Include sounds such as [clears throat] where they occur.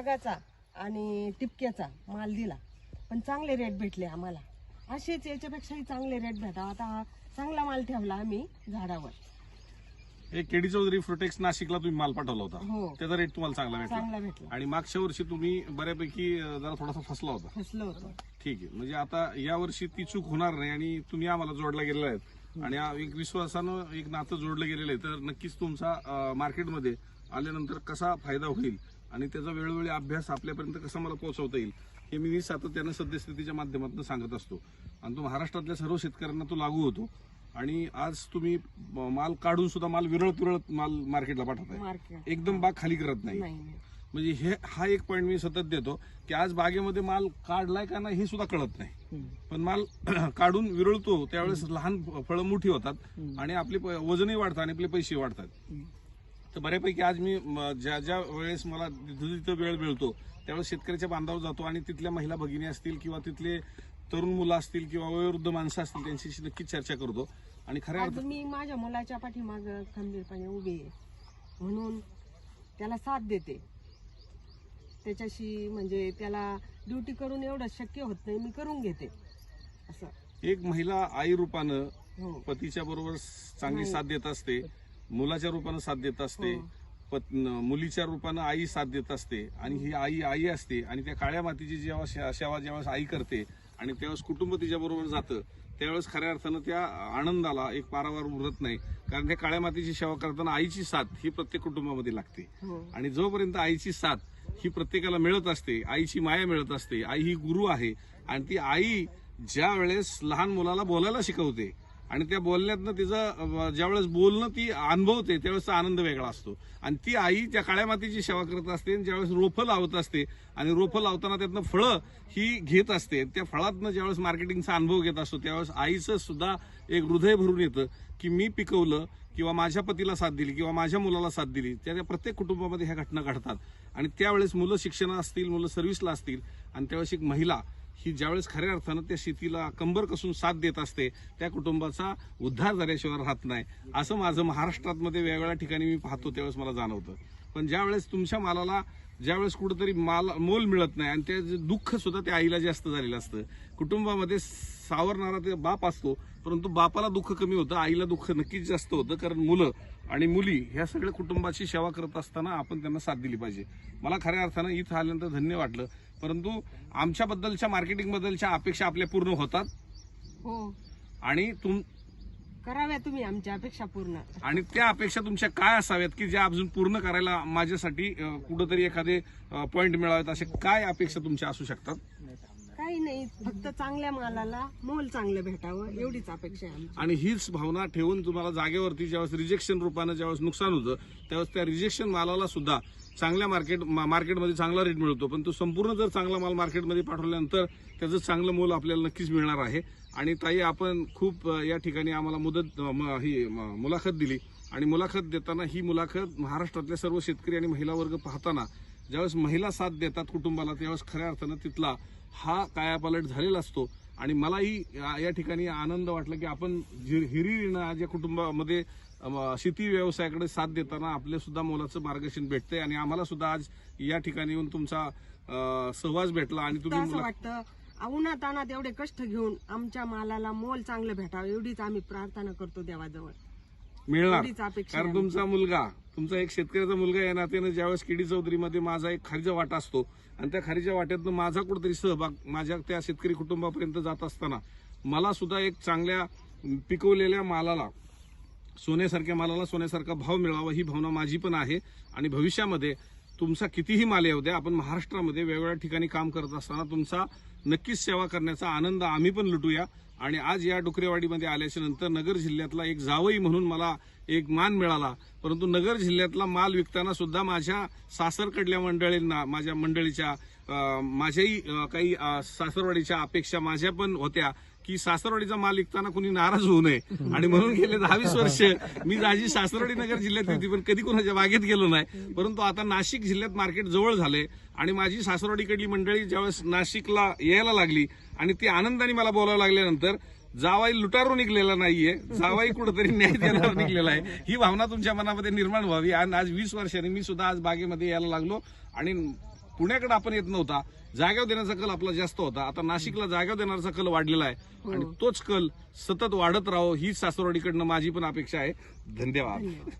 नागाचा आणि टिपक्याचा माल दिला. पण चांगले रेट भेटले आम्हाला. असेच याच्यापेक्षाही चांगले रेट भेटा आता हा चांगला माल ठेवला आम्ही झाडावर. एक केडी चौधरी फ्रुटेक्स नाशिकला तुम्ही माल पाठवला होता. हो. त्याचा रेट तुम्हाला चांगला भेटला. चांगला भेटला. आणि मागच्या वर्षी तुम्ही बऱ्यापैकी अं, जरा थोडासा फसला होता. फसलं होतं. ठीक आहे. म्हणजे आता या वर्षी ती चूक होणार नाही आणि तुम्ही आम्हाला जोडला गेलेला आहेत. आणि आ- एक विश्वासानं एक नातं जोडलं गेलेलं आहे. तर नक्कीच तुमचा अं, मार्केटमध्ये आल्यानंतर कसा फायदा होईल आणि त्याचा वेळोवेळी अभ्यास आपल्यापर्यंत कसा मला पोहोचवता येईल हे मी सातत्यानं सद्यस्थितीच्या माध्यमातून सांगत असतो. आणि तो महाराष्ट्रातल्या सर्व शेतकऱ्यांना तो लागू होतो. आणि आज तुम्ही माल काढून सुद्धा माल विरळत विरळत माल मार्केटला पाठवताय. एकदम बाग खाली करत नाही. म्हणजे हे हा एक पॉईंट मी सतत देतो की आज बागेमध्ये माल काढलाय का नाही हे सुद्धा कळत नाही. पण माल [clears throat] काढून विरळतो त्यावेळेस लहान फळं मोठी होतात आणि आपले वजनही वाढतं आणि आपले पैसे वाढतात. तर बऱ्यापैकी आज मी ज्या ज्या वेळेस मला जिथं जिथं वेळ मिळतो त्यावेळेस शेतकऱ्याच्या बांधावर जातो आणि तिथल्या महिला भगिनी असतील किंवा तिथले तरुण मुलं असतील किंवा वयोवृद्ध माणसं असतील त्यांच्याशी नक्कीच चर्चा करतो. आणि खऱ्या आज मी माझ्या मुलाच्या पाठीमाग खंबीरपणे उभी आहे. म्हणून त्याला साथ देते. त्याच्याशी म्हणजे त्याला ड्युटी करून एवढं शक्य होत नाही मी करून घेते. असं. एक महिला आई रूपानं हो. पतीच्या बरोबर चांगली. साथ देत असते. मुलाच्या रूपानं साथ देत असते. हो. मुलीच्या रूपानं आई साथ देत असते. आणि ही आई आई असते. आणि त्या काळ्या मातीची जेव्हा सेवा ज्यावेळेस आई करते आणि त्यावेळेस कुटुंब तिच्या बरोबर जातं त्यावेळेस खऱ्या अर्थानं त्या आनंदाला एक पारावार उरत नाही. कारण त्या काळ्या मातीची सेवा करताना आईची साथ ही प्रत्येक कुटुंबामध्ये लागते. हो. आणि जोपर्यंत आईची साथ ही प्रत्येकाला मिळत असते आईची माया मिळत असते आई ही गुरु आहे. आणि ती आई ज्या वेळेस लहान मुलाला बोलायला शिकवते आणि त्या बोलण्यातनं तिचं ज्यावेळेस बोलणं ती अनुभवते त्यावेळेसचा आनंद वेगळा असतो. आणि ती आई त्या काळ्या मातीची सेवा करत असते आणि ज्यावेळेस रोपं लावत असते आणि रोपं लावताना त्यातनं फळं ही घेत असते त्या फळातनं ज्यावेळेस मार्केटिंगचा अनुभव घेत असतो त्यावेळेस आईचं सुद्धा एक हृदय भरून येतं की मी पिकवलं किंवा माझ्या पतीला साथ दिली किंवा माझ्या मुलाला साथ दिली. त्या त्या प्रत्येक कुटुंबामध्ये ह्या घटना घडतात. आणि त्यावेळेस मुलं शिक्षणात असतील मुलं सर्व्हिसला असतील आणि त्यावेळेस एक महिला ही ज्यावेळेस खऱ्या अर्थानं त्या शेतीला कंबर कसून साथ देत असते त्या कुटुंबाचा उद्धार झाल्याशिवाय राहत नाही. असं माझं महाराष्ट्रातमध्ये वेगवेगळ्या ठिकाणी मी पाहतो त्यावेळेस मला जाणवतं. पण ज्यावेळेस तुमच्या मालाला ज्यावेळेस कुठंतरी माल मोल मिळत नाही आणि ते दुःख सुद्धा त्या आईला जास्त झालेलं असतं. कुटुंबामध्ये सावरणारा ते बाप असतो परंतु बापाला दुःख कमी होतं आईला दुःख नक्कीच जास्त होतं कारण मुलं आणि मुली ह्या सगळ्या कुटुंबाची सेवा करत असताना आपण त्यांना साथ दिली पाहिजे. मला खऱ्या अर्थानं इथं आल्यानंतर धन्य वाटलं. परंतु आमच्याबद्दलच्या मार्केटिंग बद्दलच्या अपेक्षा आपल्या पूर्ण होतात. हो. आणि तुम कराव्या तुम्ही आमच्या अपेक्षा पूर्ण. आणि त्या अपेक्षा तुमच्या काय असाव्यात की ज्या अजून पूर्ण करायला माझ्यासाठी अं, कुठंतरी एखादे पॉईंट मिळावेत असे काय अपेक्षा तुमच्या असू शकतात? काही नाही फक्त चांगल्या मालाला मोल चांगलं भेटावं एवढीच अपेक्षा आहे आमची. आणि हीच भावना ठेवून तुम्हाला जागेवरती ज्यावेळेस रिजेक्शन रूपानं ज्यावेळेस नुकसान होतं त्यावेळेस त्या रिजेक्शन मालाला सुद्धा चांगल्या मार्केट मा- मार्केटमध्ये चांगला रेट मिळतो. पण तो संपूर्ण जर चांगला माल मार्केटमध्ये पाठवल्यानंतर त्याचं चांगलं मोल आपल्याला नक्कीच मिळणार आहे. आणि ताई आपण खूप या ठिकाणी आम्हाला मुदत म- ही मुलाखत दिली. आणि मुलाखत देताना ही मुलाखत महाराष्ट्रातल्या सर्व शेतकरी आणि महिला वर्ग पाहताना ज्यावेळेस महिला साथ देतात कुटुंबाला त्यावेळेस खऱ्या अर्थानं तिथला हा कायापालट झालेला असतो. आणि मलाही या ठिकाणी आनंद वाटला की आपण हिरिरीनं आज या कुटुंबामध्ये शेती व्यवसायाकडे साथ देताना आपले सुद्धा मोलाचं मार्गदर्शन भेटतंय आणि आम्हाला सुद्धा आज या ठिकाणी येऊन तुमचा सहवास भेटला आणि तुम्ही असं मुला- वाटतं उन्हात तानात एवढे कष्ट घेऊन आमच्या मालाला मोल चांगलं भेटावं एवढीच आम्ही प्रार्थना करतो देवाजवळ. मिळणार. एवढीच अपेक्षा कारण आहे तुमचा मुलगा तुमचा एक शेतकऱ्याचा मुलगा या नात्यानं ज्यावेळेस केडी चौधरीमध्ये माझा एक खारीचा वाटा असतो आणि त्या खारीच्या वाट्यातनं माझा कुठेतरी सहभाग माझ्या त्या शेतकरी कुटुंबापर्यंत जात असताना मला सुद्धा एक चांगल्या पिकवलेल्या मालाला सोन्यासारख्या मालाला सोन्यासारखा भाव मिळावा ही भावना माझी पण आहे. आणि भविष्यामध्ये तुमचा कितीही माल येऊ द्या आपण महाराष्ट्रामध्ये वेगवेगळ्या ठिकाणी काम करत असताना तुमचा नक्कीच सेवा करण्याचा आनंद आम्ही पण लुटूया. आणि आज या डुकरेवाडीमध्ये आल्याच्यानंतर नगर जिल्ह्यातला एक जावई म्हणून मला एक मान मिळाला. परंतु नगर जिल्ह्यातला माल विकताना सुद्धा माझ्या सासरकडल्या मंडळींना माझ्या मंडळीच्या माझ्याही काही सासरवाडीच्या अपेक्षा माझ्या पण होत्या की सासरवाडीचा माल विकताना कुणी नाराज होऊ नये. [laughs] आणि म्हणून गेले दहावीस वर्ष. मी माझी सासरवाडी नगर जिल्ह्यात होती पण कधी कोणाच्या बागेत गेलो नाही. परंतु आता नाशिक जिल्ह्यात मार्केट जवळ झाले आणि माझी सासरवाडीकडली मंडळी ज्यावेळेस नाशिकला यायला लागली आणि ती आनंदाने मला बोलायला लागल्यानंतर जावाई लुटारून निघलेला नाहीये जावाई कुठेतरी न्याय देणार निघलेला आहे. ही भावना तुमच्या मनामध्ये निर्माण व्हावी. आणि आज वीस वर्षांनी मी सुद्धा आज बागेमध्ये यायला लागलो आणि पुण्याकडे आपण येत नव्हता. जाग्यावर देण्याचा कल आपला जास्त होता. आता नाशिकला जाग्यावर देण्याचा कल वाढलेला आहे. आणि तोच कल सतत वाढत राहो ही सासरवाडीकडनं माझी पण अपेक्षा आहे. धन्यवाद.